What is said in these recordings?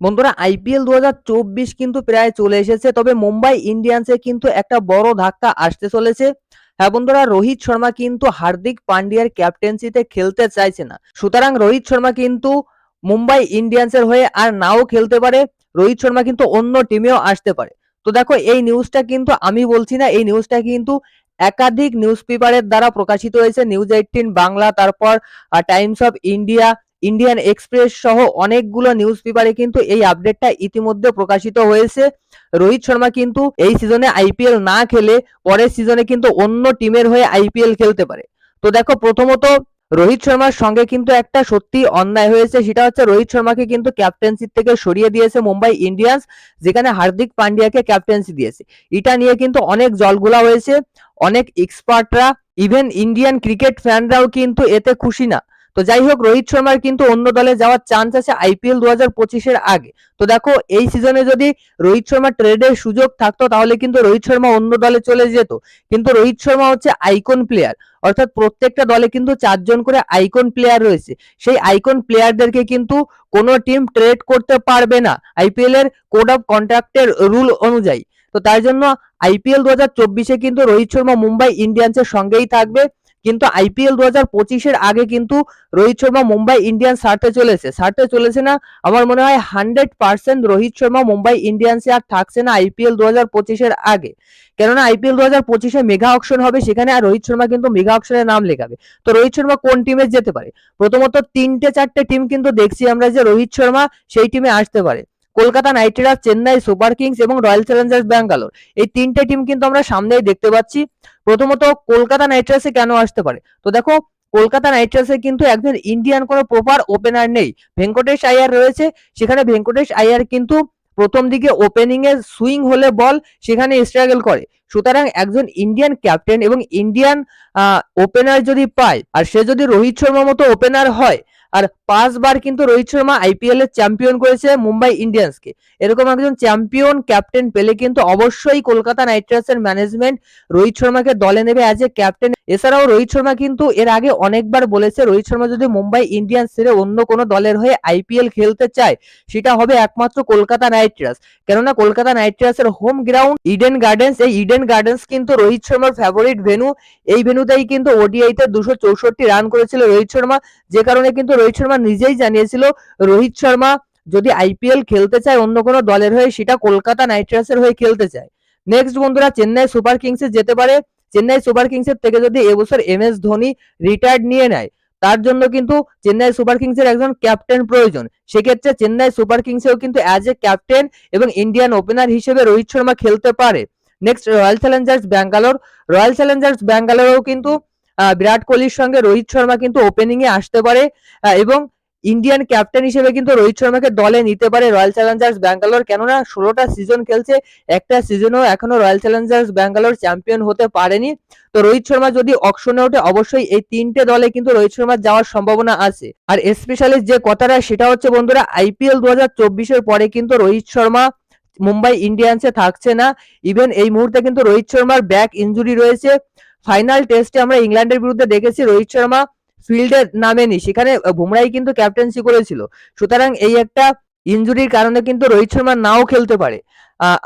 বন্ধুরা আইপিএল দু হাজার চব্বিশ কিন্তু প্রায় চলে এসেছে, তবে মুম্বাই ইন্ডিয়ান্সে কিন্তু একটা বড় ধাক্কা আসতে চলেছে। হ্যাঁ বন্ধুরা, রোহিত শর্মা কিন্তু হার্দিক পান্ডিয়ার ক্যাপ্টেন্সিতে খেলতে চাইছে না। সুতরাং রোহিত শর্মা কিন্তু মুম্বাই ইন্ডিয়ান্সের হয়ে আর নাও খেলতে পারে, রোহিত শর্মা কিন্তু অন্য টিমেও আসতে পারে। তো দেখো, এই নিউজটা কিন্তু আমি বলছি না, এই নিউজটা কিন্তু একাধিক নিউজ পেপারের দ্বারা প্রকাশিত হয়েছে নিউজ এইটিন বাংলা, তারপর Times of India Indian Express সহ অনেকগুলো নিউজ পেপারে কিন্তু এই আপডেটটা ইতিমধ্যে প্রকাশিত হয়েছে। রোহিত শর্মা কিন্তু এই সিজনে আইপিএল না খেলে পরের সিজনে কিন্তু অন্য টিমের হয়ে আইপিএল খেলতে পারে। তো দেখো, প্রথমত রোহিত শর্মার সঙ্গে কিন্তু একটা সত্যি অন্যায় হয়েছে, সেটা হচ্ছে রোহিত শর্মাকে কিন্তু ক্যাপ্টেন্সি থেকে সরিয়ে দিয়েছে মুম্বাই ইন্ডিয়ান্স যেখানে হার্দিক পান্ডিয়াকে ক্যাপ্টেন্সি দিয়েছে। এটা নিয়ে কিন্তু অনেক জলগুলা হয়েছে, অনেক এক্সপার্টরা ইভেন ইন্ডিয়ান ক্রিকেট ফ্যানরাও কিন্তু এতে খুশি না। তো যাই হোক রোহিত শর্মার কিন্তু অন্য দলে যাওয়ার চান্স আছে আইপিএল দু হাজার পঁচিশের আগে। তো দেখো, এই সিজনে যদি রোহিত শর্মা ট্রেডের সুযোগ থাকতো, তাহলে কিন্তু রোহিত শর্মা অন্য দলে চলে যেত। কিন্তু রোহিত শর্মা হচ্ছে আইকন প্লেয়ার অর্থাৎ প্রত্যেকটা দলে কিন্তু চারজন করে আইকন প্লেয়ার রয়েছে। সেই আইকন প্লেয়ারদেরকে কিন্তু কোনো টিম ট্রেড করতে পারবে না। আইপিএল এর কোড অফ কন্ট্রাক্টের রুল অনুযায়ী। তো তার জন্য আইপিএল দু হাজার চব্বিশে কিন্তু রোহিত শর্মা মুম্বাই ইন্ডিয়ান্সের সঙ্গেই থাকবে। কিন্তু আইপিএল দু হাজার পঁচিশের আগে কিন্তু রোহিত শর্মা মুম্বাই ইন্ডিয়ান ছাড়তে চলেছে। ছাড়তে চলেছে না, আমার মনে হয় হান্ড্রেড পার্সেন্ট রোহিত শর্মা মুম্বাই ইন্ডিয়ান্সে আর থাকছে না আইপিএল দু হাজার পঁচিশের আগে। কেননা আইপিএল দু হাজার পঁচিশে মেগা অকশন হবে, সেখানে আর রোহিত শর্মা কিন্তু মেগা অকশনের নাম লেখাবে। তো রোহিত শর্মা কোন টিমে যেতে পারে? প্রথমত তিনটে চারটে টিম কিন্তু দেখছি আমরা যে রোহিত শর্মা সেই টিমে আসতে পারে। Kolkata Knight Riders, Chennai Super Kings এবং রয়্যাল চ্যালেঞ্জার্স ব্যাঙ্গালোর। এই তিনটে টিম কিন্তু আমরা সামনেই দেখতে পাচ্ছি। প্রথমত, কলকাতা নাইট রাইডার্সে কেন আসতে পারে? তো দেখো, কলকাতা নাইট রাইডার্সে কিন্তু একজন ইন্ডিয়ান কোনো প্রপার ওপেনার নেই। ভেঙ্কটেশ আয়ার রয়েছে। সেখানে ভেঙ্কটেশ আয়ার কিন্তু প্রথম দিকে ওপেনিং এ সুইং হলে বল সেখানে স্ট্রাগল করে। সুতরাং একজন ইন্ডিয়ান ক্যাপ্টেন এবং ইন্ডিয়ান ওপেনার যদি পায়, আর সে যদি রোহিত শর্মা মতো ওপেনার হয় আর পাঁচবার কিন্তু রোহিত শর্মা আইপিএল এর চ্যাম্পিয়ন করেছে মুম্বাই ইন্ডিয়ান্সকে এরকম একজন চ্যাম্পিয়ন ক্যাপ্টেন পেলে কিন্তু অবশ্যই কলকাতা নাইট রাইডার্সের ম্যানেজমেন্ট রোহিত শর্মাকে দলে নেবে অ্যাজ এ ক্যাপ্টেন এছাড়াও রোহিত শর্মা কিন্তু এর আগে অনেকবার বলেছে, রোহিত শর্মা যদি মুম্বাই ইন্ডিয়ান্স ছেড়ে অন্য কোনো দলের হয়ে আইপিএল খেলতে চায়, সেটা হবে একমাত্র কলকাতা নাইট রাইডার্স কেননা কলকাতা নাইট রাইডার্সের হোম গ্রাউন্ড ইডেন গার্ডেন্স এই ইডেন গার্ডেন্স কিন্তু রোহিত শর্মার ফেভারিট ভেনু এই ভেনুতেই কিন্তু ওডিআইতে দুশো চৌষট্টি রান করেছিল রোহিত শর্মা, যে কারণে কিন্তু রোহিত শর্মা নিজেই জানিয়েছিল, রোহিত শর্মা যদি আইপিএল খেলতে চায়, অন্য কোনো দলের হয়ে সেটা কলকাতা নাইট রাইডার্সের হয়ে খেলতে চায়। নেক্সট বন্ধুরা, চেন্নাই সুপার কিংসে যেতে পারে। চেন্নাই সুপার কিংসের থেকে যদি এবছর এম এস ধোনি রিটায়ার্ড নিয়ে নেয়, তার জন্য কিন্তু চেন্নাই সুপার কিংসের একজন ক্যাপ্টেন প্রয়োজন। সেক্ষেত্রে চেন্নাই সুপার কিংসেও কিন্তু অ্যাজ এ ক্যাপ্টেন এবং ইন্ডিয়ান ওপেনার হিসেবে রোহিত শর্মা খেলতে পারে। Next, Royal Challengers Bangalore. Royal Challengers ব্যাঙ্গালোরেও কিন্তু বিরাট কোহলির সঙ্গে রোহিত শর্মা কিন্তু ওপেনিং এ আসতে পারে এবং ইন্ডিয়ান ক্যাপ্টেন হিসেবে কিন্তু রোহিত শর্মাকে দলে নিতে পারে রয়্যাল চ্যালেঞ্জার্স ব্যাঙ্গালোর কেননা ষোলোটা সিজন খেলছে, একটা সিজনও এখনও রয়্যাল চ্যালেঞ্জার্স ব্যাঙ্গালোর চ্যাম্পিয়ন হতে পারেনি। তো রোহিত শর্মা যদি অকশনে ওঠে, অবশ্যই এই তিনটে দলে কিন্তু রোহিত শর্মার যাওয়ার সম্ভাবনা আছে। আর স্পেশালি যে কথাটা, সেটা হচ্ছে বন্ধুরা আইপিএল দু হাজার চব্বিশের পরে কিন্তু রোহিত শর্মা মুম্বাই ইন্ডিয়ান্সে থাকছে না। ইভেন এই মুহূর্তে কিন্তু রোহিত শর্মার ব্যাক ইঞ্জুরি রয়েছে। ফাইনাল টেস্টে আমরা ইংল্যান্ডের বিরুদ্ধে দেখেছি রোহিত শর্মা ফিল্ডে নামেনি। সেখানে বুমরাই কিন্তু ক্যাপ্টেন্সি করেছিল। সুতরাং এই একটা ইঞ্জুরির কারণে কিন্তু রোহিত শর্মা নাও খেলতে পারে।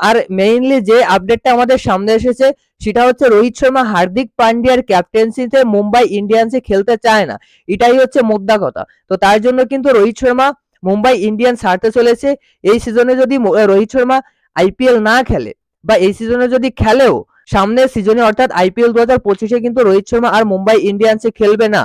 আর মেইনলি যে আপডেটটা আমাদের সামনে এসেছে, সেটা হচ্ছে রোহিত শর্মা হার্দিক পান্ডিয়ার ক্যাপ্টেন্সিতে মুম্বাই ইন্ডিয়ান্সে খেলতে চায় না। এটাই হচ্ছে মুদ্রা কথা। তো তার জন্য কিন্তু রোহিত শর্মা মুম্বাই ইন্ডিয়ান্স হারতে চলেছে। এই সিজনে যদি রোহিত শর্মা আইপিএল না খেলে বা এই সিজনে যদি খেলেও সামনের সিজনে অর্থাৎ আইপিএল দু হাজার পঁচিশে কিন্তু রোহিত শর্মা আর মুম্বাই ইন্ডিয়ান্সে খেলবে না।